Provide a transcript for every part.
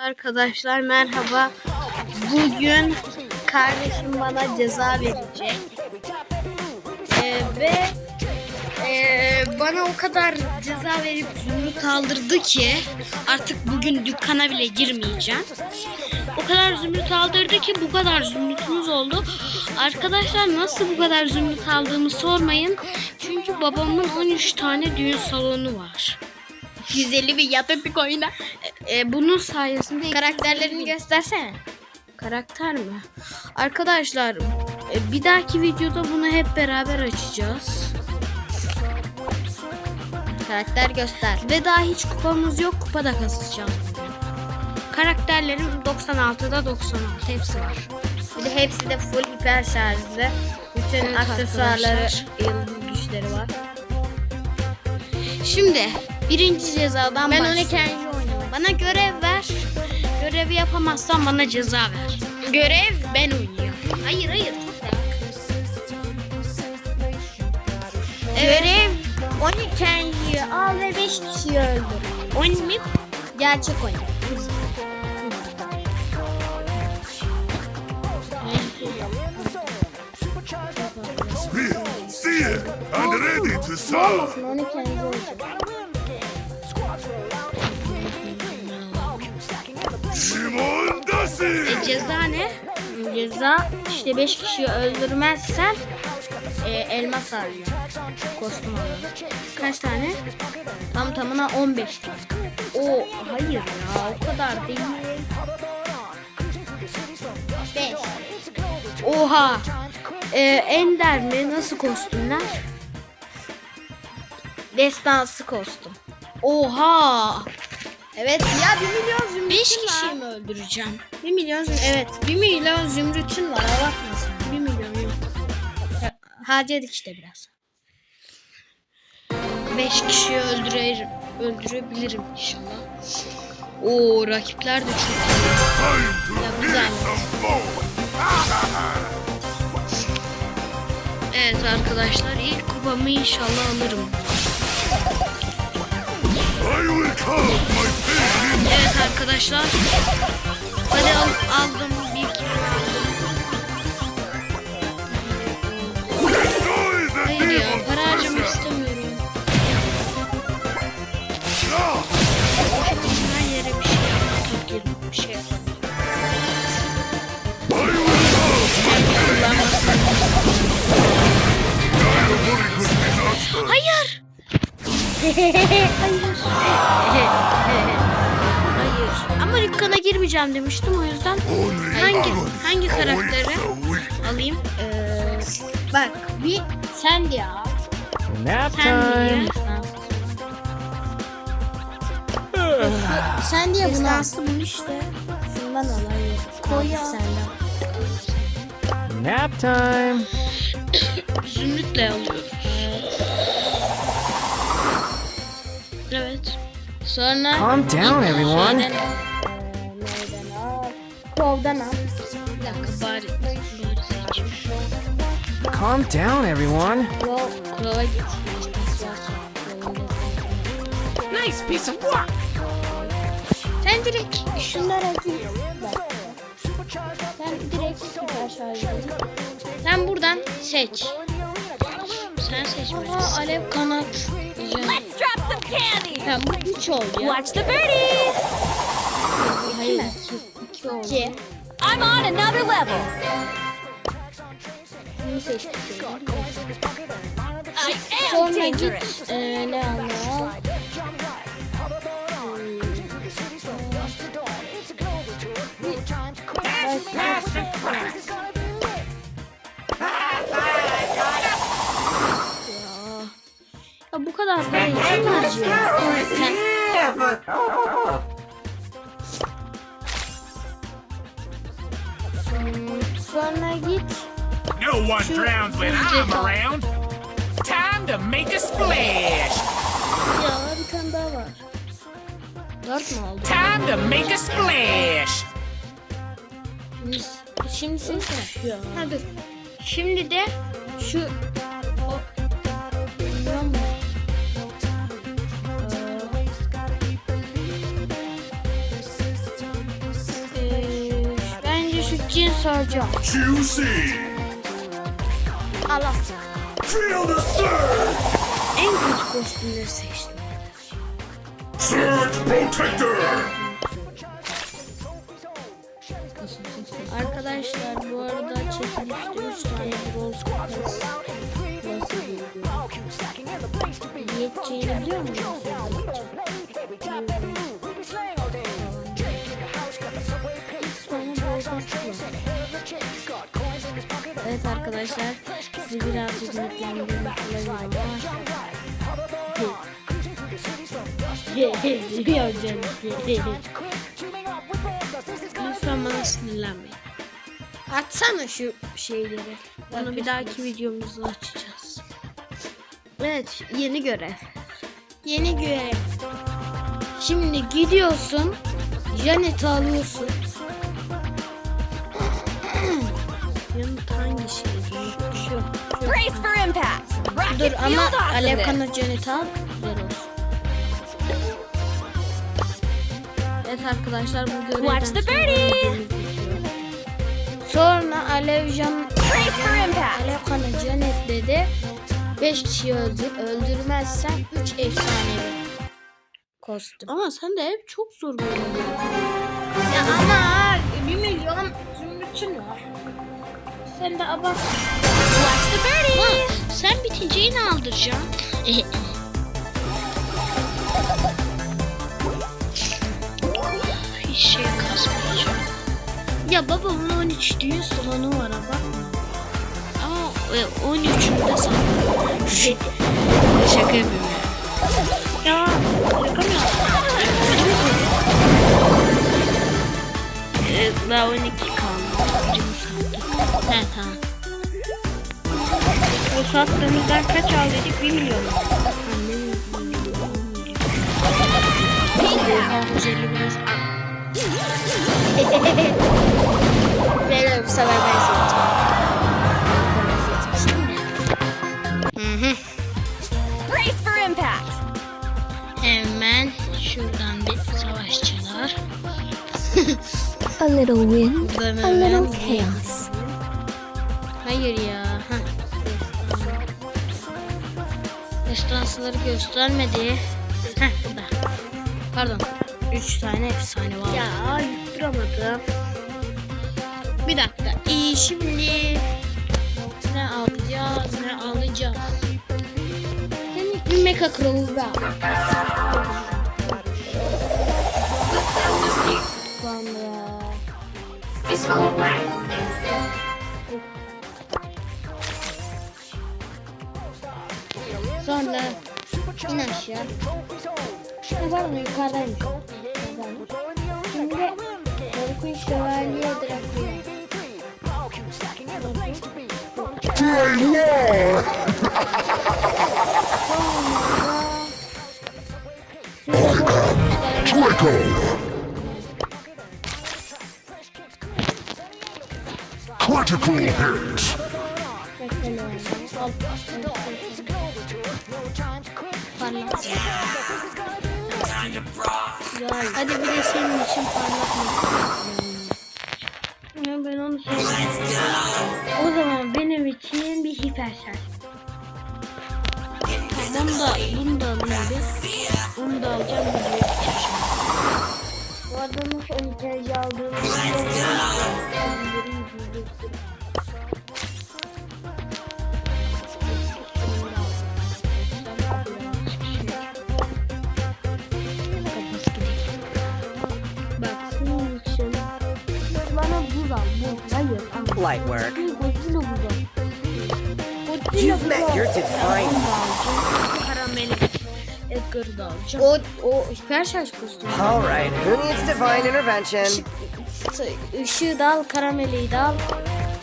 Arkadaşlar merhaba. Bugün kardeşim bana ceza verecek. Ee, ve ee, bana o kadar ceza verip zümrüt aldırdı ki artık bugün dükkana bile girmeyeceğim. O kadar zümrüt aldırdı ki bu kadar zümrütümüz oldu. Arkadaşlar nasıl bu kadar zümrüt aldığımı sormayın. Çünkü babamın 13 tane düğün salonu var. 150 bin yatır bir oyuna. E, bunun sayesinde Karakterlerini göstersene. Karakter mi? Arkadaşlar e, bir dahaki videoda bunu hep beraber açacağız. Karakter göster. Ve daha hiç kupamız yok. Kupa da kasacağım. Karakterlerim 96'da 96 hepsi var. Bir de hepsi de full hiper şarjlı. Bütün Evet aksesuarları, yıldız güçleri var. Şimdi birinci cezadan Ben başlıyorum. 12. oynamak. Bana görev ver. Görevi yapamazsan bana ceza ver. Görev ben oynuyorum. Hayır hayır. Görev 12. al ve 5 kişiyi öldür. Oyun mu? Gerçek oyun. Spear, seer, and ready to serve. 12. olacak. Shimon ceza ne? Ceza işte 5 kişiyi öldürmezsen e, elmas alıyor. Kostüm. Kaç tane? Tam tamına 15 tane. O hayır ya o kadar değil. 5. Oha. Ee, Ender mi? Nasıl kostümler? Destansı kostüm. Oha. Evet ya 1 milyon zümrütün 5 var. kişiyi mi öldüreceğim? 1 milyon zümrüt. Evet 1 milyon zümrütün var abartma sen. 1 milyon yok. Harcadık işte biraz. 5 kişiyi öldürebilirim. Öldürebilirim inşallah. Oo rakipler de çok iyi. Güzel. more. Evet arkadaşlar ilk kupamı inşallah alırım. I will count my Evet arkadaşlar. Hadi al, aldım. Bir kere aldım. Hayır ya para harcamak istemiyorum. Her yere bir şey yapmak gibi bir şey. Hayır. Hayır. Dükkana girmeyeceğim demiştim o yüzden Hangi- hangi karakteri? alayım. Ee, bak bir sen ya. Nap time. Sen diye bunu. Destansı bunu işte. Şundan al hayır. Koy ya. Senden. Nap time. Zümrütle alıyoruz. Evet. Sonra Calm down, everyone. Al. Bir dakika bari. Calm down, everyone. Git. Nice piece of work. Sen direkt Şunlara. Bak. Sen direkt süper sen buradan seç. Sen seçmelisin. Aa alev kanat. Let's drop some candy. Tamam bu 3 oldu ya. Watch the birdies. Hayır 2 2 oldu. 2. I'm on another level. Bunu seçtik. I am Sonra dangerous. git. Ee, ne Sonra git. No one drowns when I'm around. Time to make a splash. Ya bir tane daha var. 4 mü oldu? Time to make a splash. Şimdi sen seç. Ha dur. Şimdi de şu Soracağım. QC. Allah. Feel the surge. En kötü kostümleri seçtim. Surge Protector. Arkadaşlar bu arada çekilişte 3 tane bronz kupası nasıl Yeteceğini biliyor musunuz? Arkadaşlar sizi birazcık ümitlendirmek olabilir ama canım. Lütfen bana sinirlenmeyin. Atsana şu şeyleri. Onu bir dahaki videomuzda açacağız. Evet, yeni görev. Yeni görev. Şimdi gidiyorsun, Janet'i alıyorsun. Brace for impact. Dur Rocket ama field Alev awesomeness. Kanat Janet'i al. Güzel olsun. Evet arkadaşlar bu görevden Watch the sonra birdie. videomuz bitiyor. Sonra Alev Jan Brace for impact. Alev Kanat Janet dedi. 5 kişi öldür. Öldürmezsen 3 efsanevi kostüm. Ama sen de hep çok zor böyle. Ya ama 1 milyon zümrütün var. Sen de abart. Birdie. Sen bitince yine aldıracağım. Hiç şey kasmayacağım. Ya baba bunun 13 düğün salonu var. Ama e, 13'ünde sana. Şey, şaka yapıyorum ya. Ya şaka mı yaptın? E, Daha 12 kaldı. He tamam. O sattığımızdan kaç aldıydık? 1 milyon. Böyle bu sefer ben seçeceğim. Brace for impact. Hemen şuradan bir savaşçılar. A little wind, a little chaos. Hayır ya. Heh. Destansıları göstermedi. Heh burada. Pardon. Üç tane efsane var. Ya yutturamadım. Bir dakika. Ee, şimdi ne alacağız? Ne alacağız? Senin bir Mecha Crow'u al. Sonra wygląda inaczej. Na pewno karenka. Critical hit! Hadi bir de senin için parlatma. Ya ben onu sevdim. O zaman benim için bir hiper şarj. Bunu da, bunu da alayım. Bunu da alacağım bir de Bu arada nasıl 12 ayı Light work. You've met your divine. O, o hiper şarj kostümü. All right, who needs divine intervention? Işığı da al, karameliyi de al.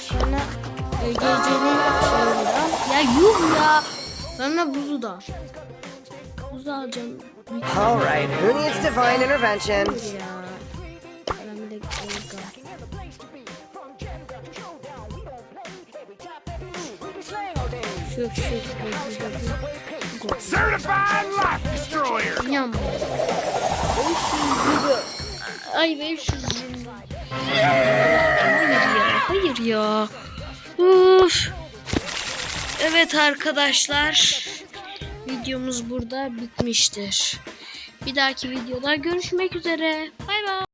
Sonra gecenin şeyini de al. Ya yuh ya. Sonra buzu da al. Buzu alacağım. All right, who needs divine intervention? Ya. Certified life destroyer. Yam. 500 lira. Ay 500 lira. hayır ya. Uf. Evet arkadaşlar. Videomuz burada bitmiştir. Bir dahaki videoda görüşmek üzere. Bay bay.